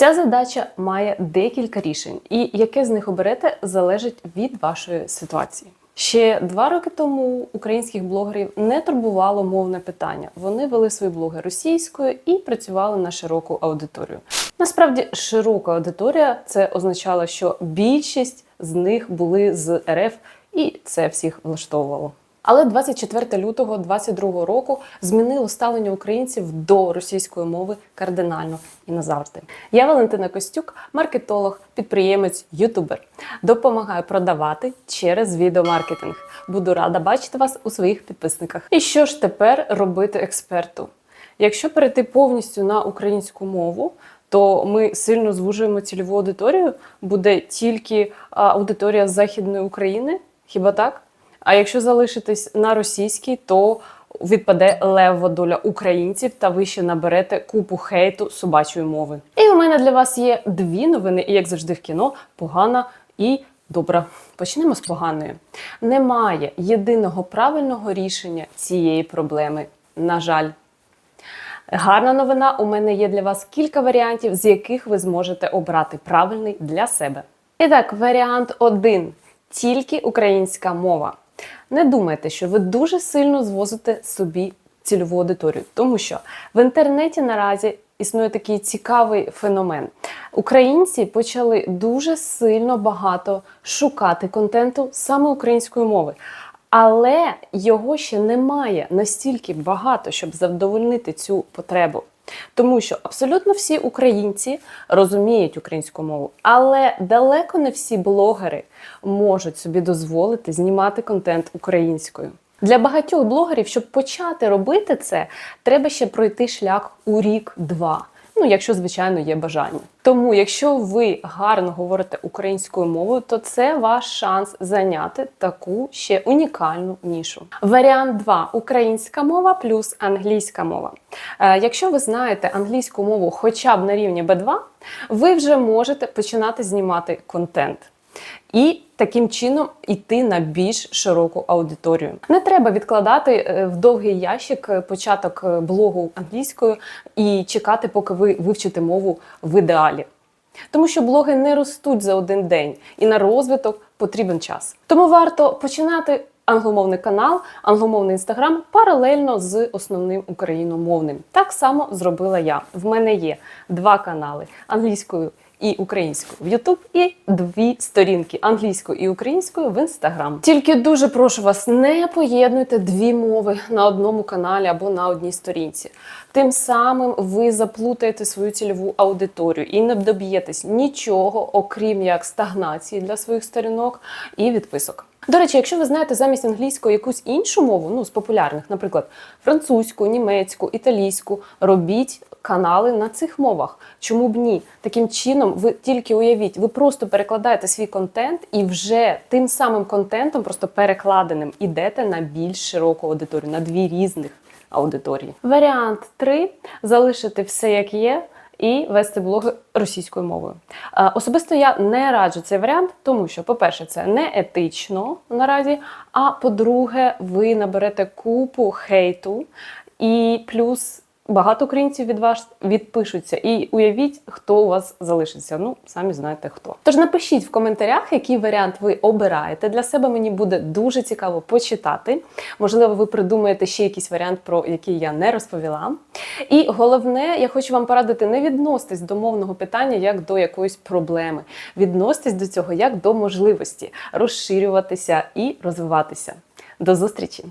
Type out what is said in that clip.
Ця задача має декілька рішень, і яке з них оберете, залежить від вашої ситуації. Ще два роки тому українських блогерів не турбувало мовне питання. Вони вели свої блоги російською і працювали на широку аудиторію. Насправді, широка аудиторія це означало, що більшість з них були з РФ, і це всіх влаштовувало. Але 24 лютого 2022 року змінило ставлення українців до російської мови кардинально і назавжди. Я Валентина Костюк, маркетолог, підприємець, ютубер. Допомагаю продавати через відеомаркетинг. Буду рада бачити вас у своїх підписниках. І що ж тепер робити експерту? Якщо перейти повністю на українську мову, то ми сильно звужуємо цільову аудиторію. Буде тільки аудиторія Західної України. Хіба так? А якщо залишитись на російській, то відпаде лева доля українців, та ви ще наберете купу хейту собачої мови. І у мене для вас є дві новини, і як завжди в кіно, погана і добра. Почнемо з поганої. Немає єдиного правильного рішення цієї проблеми. На жаль. Гарна новина. У мене є для вас кілька варіантів, з яких ви зможете обрати правильний для себе. І так, варіант 1. Тільки українська мова. Не думайте, що ви дуже сильно звозите собі цільову аудиторію, тому що в інтернеті наразі існує такий цікавий феномен. Українці почали дуже сильно багато шукати контенту саме української мови. Але його ще немає настільки багато, щоб задовольнити цю потребу. Тому що абсолютно всі українці розуміють українську мову, але далеко не всі блогери можуть собі дозволити знімати контент українською. Для багатьох блогерів, щоб почати робити це, треба ще пройти шлях у рік-два. Ну, якщо, звичайно, є бажання. Тому, якщо ви гарно говорите українською мовою, то це ваш шанс зайняти таку ще унікальну нішу. Варіант 2. українська мова плюс англійська мова. Е, якщо ви знаєте англійську мову хоча б на рівні B2, ви вже можете починати знімати контент. І таким чином йти на більш широку аудиторію. Не треба відкладати е, в довгий ящик е, початок е, блогу англійською і чекати, поки ви вивчите мову в ідеалі. Тому що блоги не ростуть за один день, і на розвиток потрібен час. Тому варто починати англомовний канал, англомовний інстаграм паралельно з основним україномовним. Так само зробила я. В мене є два канали англійською і українською в YouTube, і дві сторінки англійською і українською в Instagram. Тільки дуже прошу вас, не поєднуйте дві мови на одному каналі або на одній сторінці. Тим самим ви заплутаєте свою цільову аудиторію і не доб'єтесь нічого, окрім як стагнації для своїх сторінок і відписок. До речі, якщо ви знаєте замість англійської якусь іншу мову, ну з популярних, наприклад, французьку, німецьку, італійську, робіть канали на цих мовах. Чому б ні? Таким чином, ви тільки уявіть, ви просто перекладаєте свій контент і вже тим самим контентом, просто перекладеним, ідете на більш широку аудиторію, на дві різних аудиторії. Варіант 3. залишити все як є. І вести блоги російською мовою. Е, Особисто я не раджу цей варіант, тому що, по-перше, це не етично наразі. А по-друге, ви наберете купу хейту, і плюс багато українців від вас відпишуться. І уявіть, хто у вас залишиться. Ну, самі знаєте хто. Тож напишіть в коментарях, який варіант ви обираєте. Для себе мені буде дуже цікаво почитати. Можливо, ви придумаєте ще якийсь варіант, про який я не розповіла. І головне, я хочу вам порадити не відноситись до мовного питання як до якоїсь проблеми. Відноситись до цього як до можливості розширюватися і розвиватися. До зустрічі!